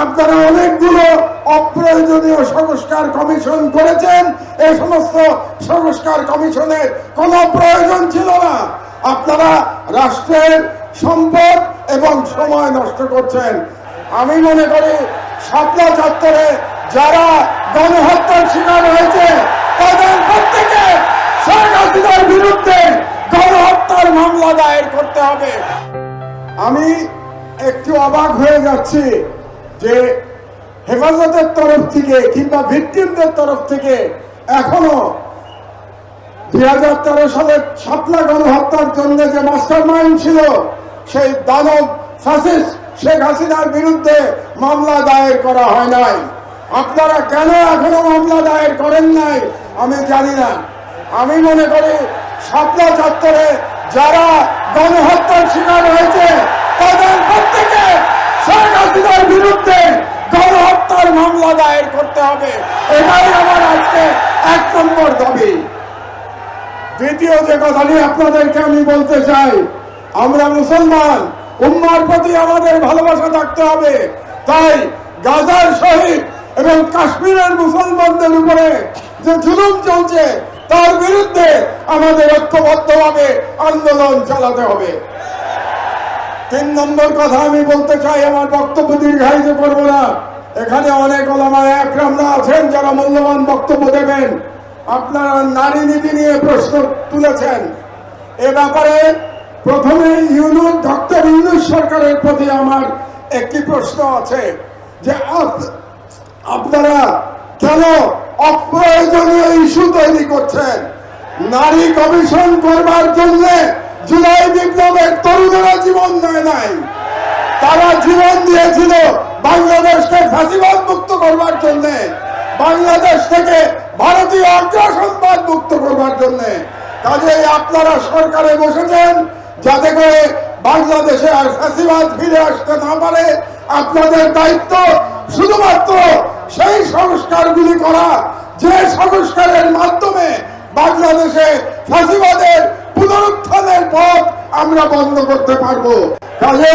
আপনারা অনেকগুলো অপ্রয়োজনীয় সংস্কার কমিশন করেছেন। এই সমস্ত সংস্কার কমিশনের কোনো প্রয়োজন ছিল না। আপনারা রাষ্ট্রের সম্পদ এবং সময় নষ্ট করছেন। আমি মনে করি শাপলা চত্বরে যারা গণহত্যার শিকার হয়েছে, তাদের প্রত্যেকে শেখ বিরুদ্ধে গণহত্যার মামলা দায়ের করতে হবে। আমি একটু অবাক হয়ে যাচ্ছি। যে হেফাজতের তরফ থেকে কিংবা ভিকটিমদের তরফ থেকে এখনও দুই হাজার তেরো সালে শাপলা গণহত্যার জন্য যে মাস্টার মাইন্ড ছিল, সেই দানব ফ্যাসিস্ট শেখ হাসিনার বিরুদ্ধে মামলা দায়ের করা হয় নাই। আপনারা কেন এখনও মামলা দায়ের করেন নাই? আমি জানি না। আমি মনে করি শাপলা চত্বরে যারা গণহত্যার শিকার হয়েছে তাদের প্রত্যেকে শেখ হাসিনার বিরুদ্ধে গণহত্যার মামলা দায়ের করতে হবে। এটাই আমার আজকে এক নম্বর দাবি। দ্বিতীয় যে কথাটি আপনাদেরকে আমি বলতে চাই, আমরা মুসলমান, উম্মার প্রতি আমাদের ভালোবাসা থাকতে হবে। তাই গাজার শহীদ এবং কাশ্মীরের মুসলমানদের উপরে যে জুলুম চলছে, তার বিরুদ্ধে আমাদের ঐক্যবদ্ধভাবে আন্দোলন চালাতে হবে। তিন নম্বর কথা আমি বলতে চাই, আমার বক্তব্য দীর্ঘায়িত করব না। এখানে অনেক ওলামায় একরামরা আছেন যারা মূল্যবান বক্তব্য দেবেন। আপনারা নারী নীতি নিয়ে প্রশ্ন তুলেছেন। এ ব্যাপারে প্রথমে ইউনুস, ডক্টর ইউনুস সরকারের প্রতি আমার একটি প্রশ্ন আছে যে আপনারা কেন অপ্রয়োজনীয় ইস্যু তৈরি করছেন? নারী কমিশন করবার জন্য জুলাই বিপ্লবের তরুণেরা জীবন দেয় নাই। তারা জীবন দিয়েছিল বাংলাদেশকে ফাঁসিবাদ মুক্ত করবার জন্য, বাংলাদেশ থেকে ভারতীয় অগ্রসংবাদ মুক্ত করবার জন্য, কাজেই আপনারা সরকারে বসেছেন যাতে করে বাংলাদেশে আর ফাঁসিবাদ ফিরে আসতে না পারে। আপনাদের দায়িত্ব শুধুমাত্র সেই সংস্কারগুলি করা, যে সংস্কারের মাধ্যমে বাংলাদেশে ফাঁসিবাদের পুনরুত্থানের পথ আমরা বন্ধ করতে পারব। কাজে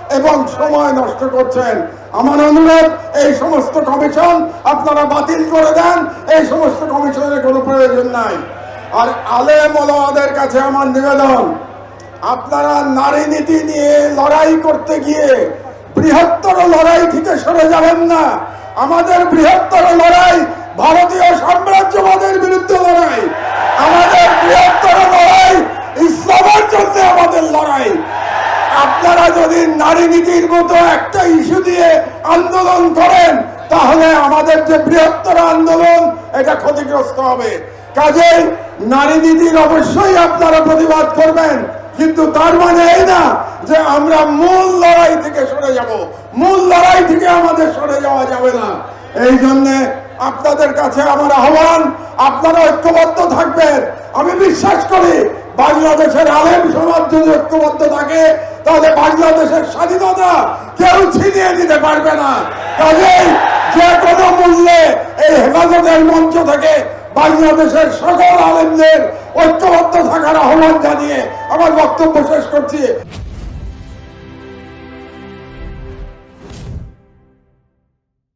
এবং সময় নষ্ট করছেন। আমার অনুরোধ, এই সমস্ত কমিশন আপনারা বাতিল করে দেন। এই সমস্ত কমিশনের কোনো প্রয়োজন নাই। আর আলে ওলামাদের কাছে আমার নিবেদন, আপনারা নারী নীতি নিয়ে লড়াই করতে গিয়ে বৃহত্তর লড়াই থেকে সরে যাবেন না। আমাদের বৃহত্তর লড়াই ভারতীয় সাম্রাজ্যবাদের বিরুদ্ধে লড়াই আমাদের বৃহত্তর লড়াই ইসলামের জন্য আমাদের লড়াই আপনারা যদি নারী নীতির মতো একটা ইস্যু দিয়ে আন্দোলন করেন, তাহলে আমাদের যে বৃহত্তর আন্দোলন, এটা ক্ষতিগ্রস্ত হবে। কাজেই নারী নীতির অবশ্যই আপনারা প্রতিবাদ করবেন, কিন্তু তার মানে এই না যে আমরা মূল লড়াই থেকে সরে যাব। মূল লড়াই থেকে আমাদের সরে যাওয়া যাবে না। এই জন্যে আপনাদের কাছে আমার আহ্বান, আপনারা ঐক্যবদ্ধ থাকবেন। আমি বিশ্বাস করি, বাংলাদেশের আলেম সমাজ যদি ঐক্যবদ্ধ থাকে তাহলে বাংলাদেশের স্বাধীনতা কেউ ছিনিয়ে নিতে পারবে না। কাজেই যে কোনো মূল্যে এই হেফাজতের মঞ্চ থেকে বাংলাদেশের সকল আলেমদের ঐক্যবদ্ধ থাকার আহ্বান জানিয়ে আমার বক্তব্য শেষ করছি।